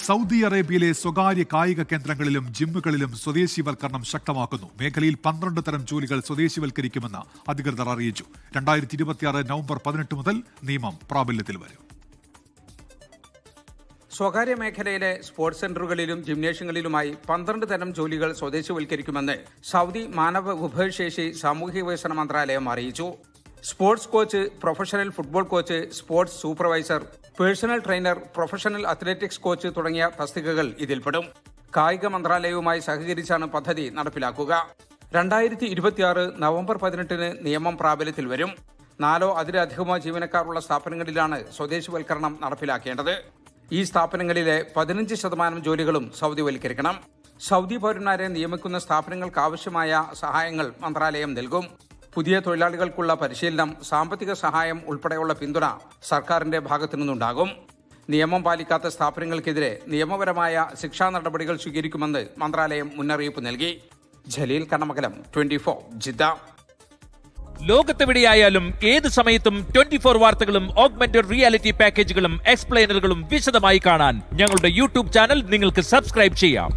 Saudi അറേബ്യയിലെ സ്വകാര്യ കായിക കേന്ദ്രങ്ങളിലും ജിമ്മുകളിലും സ്വദേശിവൽക്കരണം ശക്തമാക്കുന്നു. മേഖലയിൽ പന്ത്രണ്ട് തരം ജോലികൾ സ്വദേശിവൽക്കരിക്കുമെന്ന് അധികൃതർ അറിയിച്ചു. രണ്ടായിരത്തി ഇരുപത്തിയാറ് നവംബർ പതിനെട്ട് മുതൽ നിയമം പ്രാബല്യത്തിൽ വരും. സ്വകാര്യ മേഖലയിലെ സ്പോർട്സ് സെന്ററുകളിലും ജിംനേഷ്യങ്ങളിലുമായി പന്ത്രണ്ട് തരം ജോലികൾ സ്വദേശിവൽക്കരിക്കുമെന്ന് സൗദി മാനവ വിഭവശേഷി സാമൂഹിക വികസന മന്ത്രാലയം അറിയിച്ചു. Sports coach professional football coach sports supervisor personal trainer professional athletics coach തുടങ്ങിയ തസ്തികകൾ ഇതിൽപ്പെടും. കായിക മന്ത്രാലയവുമായി സഹകരിച്ചാണ് പദ്ധതി നടപ്പിലാക്കുക. രണ്ടായിരത്തി ഇരുപത്തിയാറ് നവംബർ പതിനെട്ടിന് നിയമം പ്രാബല്യത്തിൽ വരും. നാലോ അതിലധികമോ ജീവനക്കാരുള്ള സ്ഥാപനങ്ങളിലാണ് സ്വദേശിവൽക്കരണം നടപ്പിലാക്കേണ്ടത്. ഈ സ്ഥാപനങ്ങളിലെ പതിനഞ്ച് ശതമാനം ജോലികളും സൗദിവൽക്കരിക്കണം. സൗദി പൗരന്മാരെ നിയമിക്കുന്ന സ്ഥാപനങ്ങൾക്കാവശ്യമായ സഹായങ്ങൾ മന്ത്രാലയം നൽകും. പുതിയ തൊഴിലാളികൾക്കുള്ള പരിശീലനം സാമ്പത്തിക സഹായം ഉൾപ്പെടെയുള്ള പിന്തുണ സർക്കാരിന്റെ ഭാഗത്തു നിന്നുണ്ടാകും. നിയമം പാലിക്കാത്ത സ്ഥാപനങ്ങൾക്കെതിരെ നിയമപരമായ ശിക്ഷാ നടപടികൾ സ്വീകരിക്കുമെന്ന് മന്ത്രാലയം മുന്നറിയിപ്പ് നൽകി. Jaleel Kannamakalam twenty four Jeddah. ലോകത്തെവിടെയായാലും ഏത് സമയത്തും ട്വന്റി ഫോർ വാർത്തകളും ഓഗ്മെന്റഡ് റിയാലിറ്റി പാക്കേജുകളും എക്സ്പ്ലെയിനറുകളും വിശദമായി കാണാൻ ഞങ്ങളുടെ യൂട്യൂബ് ചാനൽ നിങ്ങൾക്ക് സബ്സ്ക്രൈബ് ചെയ്യാം.